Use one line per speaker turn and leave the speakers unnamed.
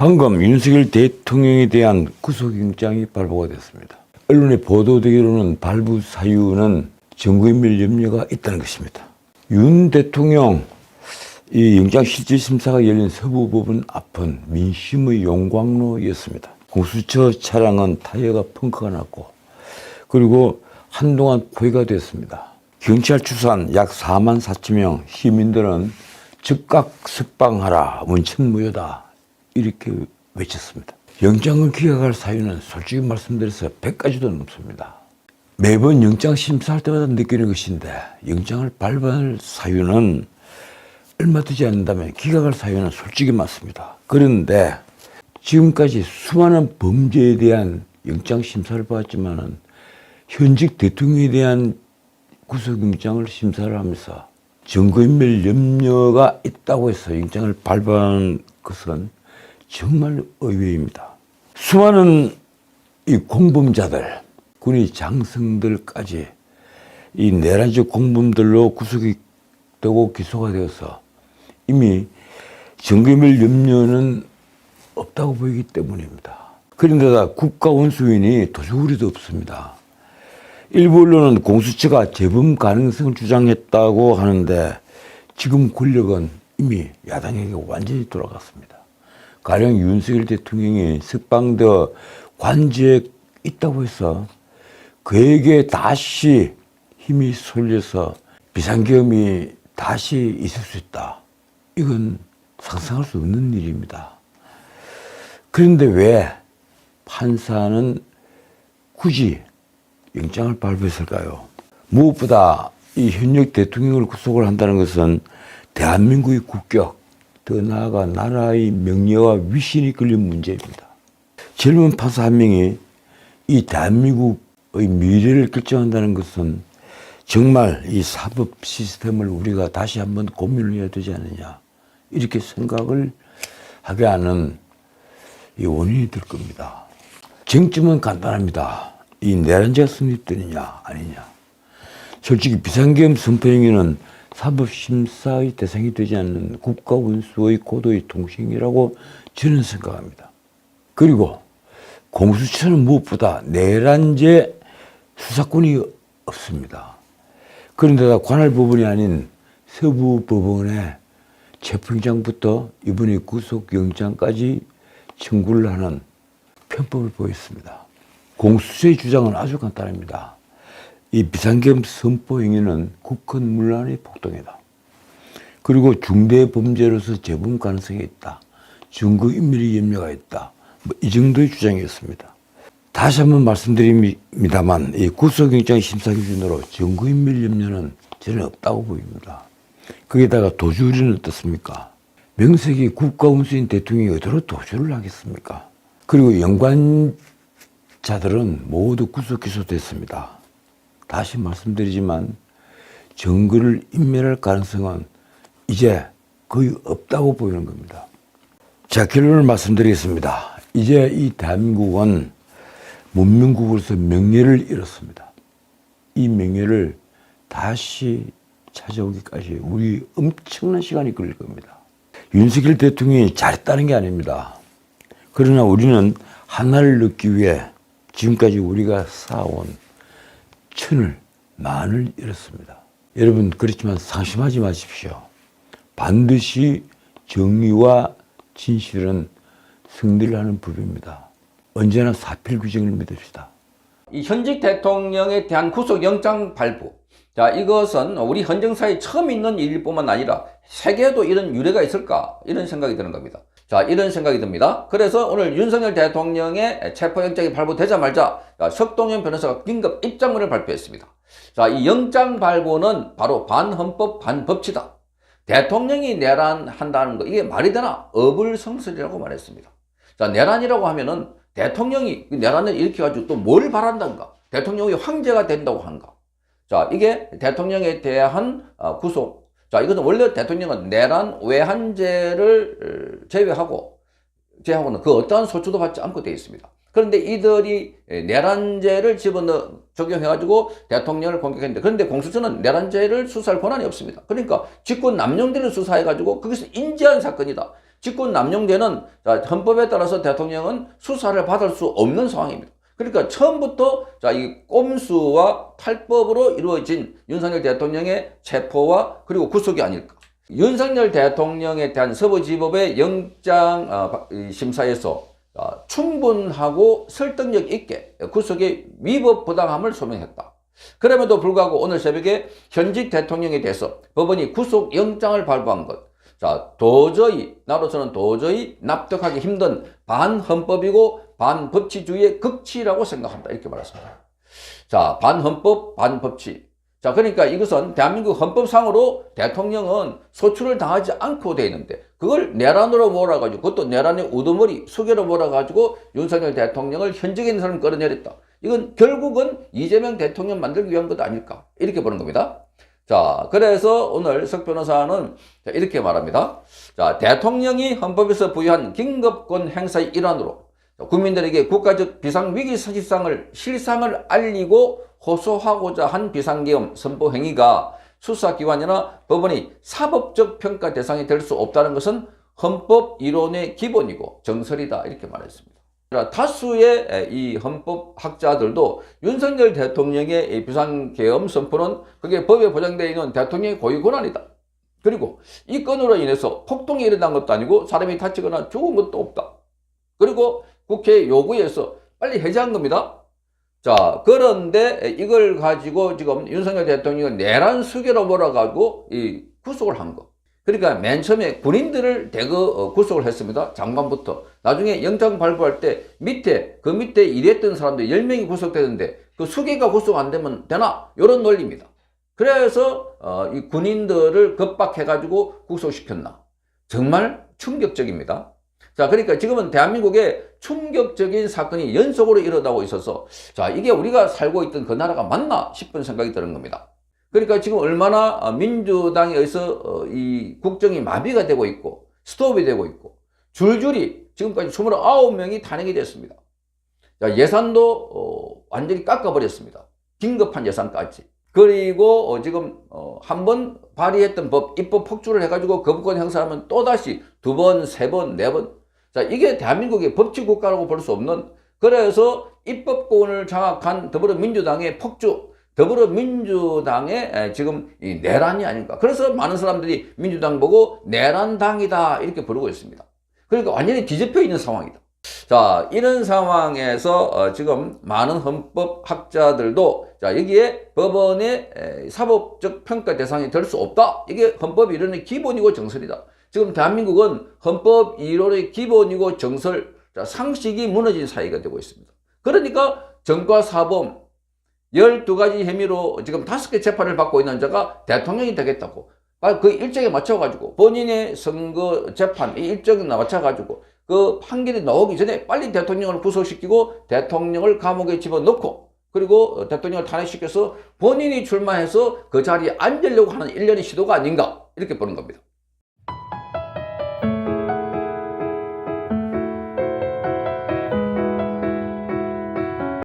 방금 윤석열 대통령에 대한 구속영장이 발부가 됐습니다. 언론에 보도되기로는 발부 사유는 증거인멸 염려가 있다는 것입니다. 윤 대통령 이 영장 실질 심사가 열린 서부법원 앞은 민심의 용광로였습니다. 공수처 차량은 타이어가 펑크가 났고 그리고 한동안 포위가 됐습니다. 경찰 추산 약 4만 4천 명 시민들은 즉각 석방하라 원천무효다 이렇게 외쳤습니다. 영장을 기각할 사유는 솔직히 말씀드려서 100가지도 넘습니다. 매번 영장 심사할 때마다 느끼는 것인데 영장을 발부할 사유는 얼마 되지 않는다면 기각할 사유는 솔직히 많습니다. 그런데 지금까지 수많은 범죄에 대한 영장 심사를 받았지만은 현직 대통령에 대한 구속영장을 심사를 하면서 증거인멸 염려가 있다고 해서 영장을 발부한 것은 정말 의외입니다. 수많은 이 공범자들, 군의 장성들까지 이 내란적 공범들로 구속이 되고 기소가 되어서 이미 증거인멸 염려는 없다고 보이기 때문입니다. 그런데다 국가 원수인이 도저우리도 없습니다. 일부 언론은 공수처가 재범 가능성을 주장했다고 하는데 지금 권력은 이미 야당에게 완전히 돌아갔습니다. 가령 윤석열 대통령이 석방되어 관저에 있다고 해서 그에게 다시 힘이 쏠려서 비상계엄이 다시 있을 수 있다. 이건 상상할 수 없는 일입니다. 그런데 왜 판사는 굳이 영장을 발부했을까요? 무엇보다 이 현역 대통령을 구속을 한다는 것은 대한민국의 국격, 더 나아가 나라의 명예와 위신이 걸린 문제입니다. 젊은 판사 한 명이 이 대한민국의 미래를 결정한다는 것은 정말 이 사법 시스템을 우리가 다시 한번 고민을 해야 되지 않느냐 이렇게 생각을 하게 하는 이 원인이 될 겁니다. 쟁점은 간단합니다. 이 내란죄가 성립되느냐 아니냐. 솔직히 비상계엄 선포 행위는 사법심사의 대상이 되지 않는 국가 원수의 고도의 통신이라고 저는 생각합니다. 그리고 공수처는 무엇보다 내란죄 수사권이 없습니다. 그런데다 관할 법원이 아닌 서부 법원에 체포영장부터 이번에 구속영장까지 청구를 하는 편법을 보였습니다. 공수처의 주장은 아주 간단합니다. 이 비상계엄 선포 행위는 국헌 문란의 폭동이다. 그리고 중대 범죄로서 재범 가능성이 있다. 증거 인멸의 염려가 있다. 뭐 이 정도의 주장이었습니다. 다시 한번 말씀드립니다만 이 구속영장 심사 기준으로 증거 인멸 염려는 저는 없다고 보입니다. 거기다가 도주율은 어떻습니까? 명색이 국가운수인 대통령이 어디로 도주를 하겠습니까? 그리고 연관자들은 모두 구속 기소됐습니다. 다시 말씀드리지만 증거를 인멸할 가능성은 이제 거의 없다고 보이는 겁니다. 자, 결론을 말씀드리겠습니다. 이제 이 대한민국은 문명국으로서 명예를 잃었습니다. 이 명예를 다시 찾아오기까지 우리 엄청난 시간이 걸릴 겁니다. 윤석열 대통령이 잘했다는 게 아닙니다. 그러나 우리는 하나를 얻기 위해 지금까지 우리가 쌓아온 천을 만을 잃었습니다. 여러분 그렇지만 상심하지 마십시오. 반드시 정의와 진실은 승리를 하는 법입니다. 언제나 사필규정을 믿읍시다.
이 현직 대통령에 대한 구속영장 발부. 자, 이것은 우리 헌정사에 처음 있는 일뿐만 아니라 세계에도 이런 유례가 있을까? 이런 생각이 드는 겁니다. 자, 이런 생각이 듭니다. 그래서 오늘 윤석열 대통령의 체포영장이 발부되자마자 석동현 변호사가 긴급 입장문을 발표했습니다. 자, 이 영장 발부는 바로 반헌법 반법치다. 대통령이 내란한다는 거 이게 말이 되나? 어불성설이라고 말했습니다. 자, 내란이라고 하면은 대통령이 내란을 일으켜가지고 또 뭘 바란다는가? 대통령이 황제가 된다고 하는가? 자, 이게 대통령에 대한 어, 구속. 자, 이것은 원래 대통령은 내란 외환죄를 어, 제외하고, 제하고는 그 어떠한 소추도 받지 않고 되어 있습니다. 그런데 이들이 내란죄를 집어넣어 적용해가지고 대통령을 공격했는데, 그런데 공수처는 내란죄를 수사할 권한이 없습니다. 그러니까 직권 남용죄를 수사해가지고 거기서 인지한 사건이다. 직권 남용되는 자, 헌법에 따라서 대통령은 수사를 받을 수 없는 상황입니다. 그러니까 처음부터 자, 이 꼼수와 탈법으로 이루어진 윤석열 대통령의 체포와 그리고 구속이 아닐까. 윤석열 대통령에 대한 서부지법의 영장 어, 심사에서 어, 충분하고 설득력 있게 구속의 위법 부당함을 소명했다. 그럼에도 불구하고 오늘 새벽에 현직 대통령에 대해서 법원이 구속 영장을 발부한 것. 자, 도저히, 나로서는 도저히 납득하기 힘든 반헌법이고 반법치주의의 극치라고 생각한다. 이렇게 말했습니다. 자, 반헌법, 반법치. 자, 그러니까 이것은 대한민국 헌법상으로 대통령은 소출을 당하지 않고 돼 있는데 그걸 내란으로 몰아가지고 그것도 내란의 우두머리 수개로 몰아가지고 윤석열 대통령을 현직에 있는 사람 끌어내렸다. 이건 결국은 이재명 대통령 만들기 위한 것 아닐까 이렇게 보는 겁니다. 자, 그래서 오늘 석 변호사는 자, 이렇게 말합니다. 자, 대통령이 헌법에서 부여한 긴급권 행사의 일환으로 국민들에게 국가적 비상위기 사실상을 실상을 알리고 호소하고자 한 비상계엄 선포 행위가 수사기관이나 법원이 사법적 평가 대상이 될 수 없다는 것은 헌법 이론의 기본이고 정설이다 이렇게 말했습니다. 다수의 이 헌법학자들도 윤석열 대통령의 이 비상계엄 선포는 그게 법에 보장되어 있는 대통령의 고유 권한이다. 그리고 이 건으로 인해서 폭동이 일어난 것도 아니고 사람이 다치거나 죽은 것도 없다. 그리고 국회 요구에서 빨리 해제한 겁니다. 자, 그런데 이걸 가지고 지금 윤석열 대통령이 내란 수계로 몰아가지고 이 구속을 한 거. 그러니까 맨 처음에 군인들을 대거 어, 구속을 했습니다. 장관부터. 나중에 영장 발부할 때 밑에, 그 밑에 일했던 사람들 10명이 구속되는데 그 수계가 구속 안 되면 되나? 이런 논리입니다. 그래서 어, 이 군인들을 겁박해가지고 구속시켰나? 정말 충격적입니다. 자, 그러니까 지금은 대한민국에 충격적인 사건이 연속으로 일어나고 있어서 자, 이게 우리가 살고 있던 그 나라가 맞나 싶은 생각이 드는 겁니다. 그러니까 지금 얼마나 어, 민주당에 의해서 어, 이 국정이 마비가 되고 있고 스톱이 되고 있고 줄줄이 지금까지 29명이 탄핵이 됐습니다. 자, 예산도 어, 완전히 깎아버렸습니다. 긴급한 예산까지. 그리고 어, 지금 어, 한번 발의했던 법 입법 폭주를 해가지고 거부권 행사하면 또 다시 두 번, 세 번, 네 번. 자 이게 대한민국의 법치 국가라고 볼 수 없는 그래서 입법권을 장악한 더불어민주당의 폭주, 더불어민주당의 에, 지금 이 내란이 아닌가. 그래서 많은 사람들이 민주당 보고 내란당이다 이렇게 부르고 있습니다. 그러니까 완전히 뒤집혀 있는 상황이다. 자, 이런 상황에서 어, 지금 많은 헌법학자들도 자, 여기에 법원의 에, 사법적 평가 대상이 될 수 없다. 이게 헌법 이론의 기본이고 정설이다. 지금 대한민국은 헌법 이론의 기본이고 정설, 자, 상식이 무너진 사회가 되고 있습니다. 그러니까 정과 사범 12가지 혐의로 지금 다섯 개 재판을 받고 있는 자가 대통령이 되겠다고. 아, 그 일정에 맞춰가지고 본인의 선거 재판 이 일정에 맞춰가지고 그 판결이 나오기 전에 빨리 대통령을 구속시키고 대통령을 감옥에 집어넣고 그리고 대통령을 탄핵시켜서 본인이 출마해서 그 자리에 앉으려고 하는 일련의 시도가 아닌가 이렇게 보는 겁니다.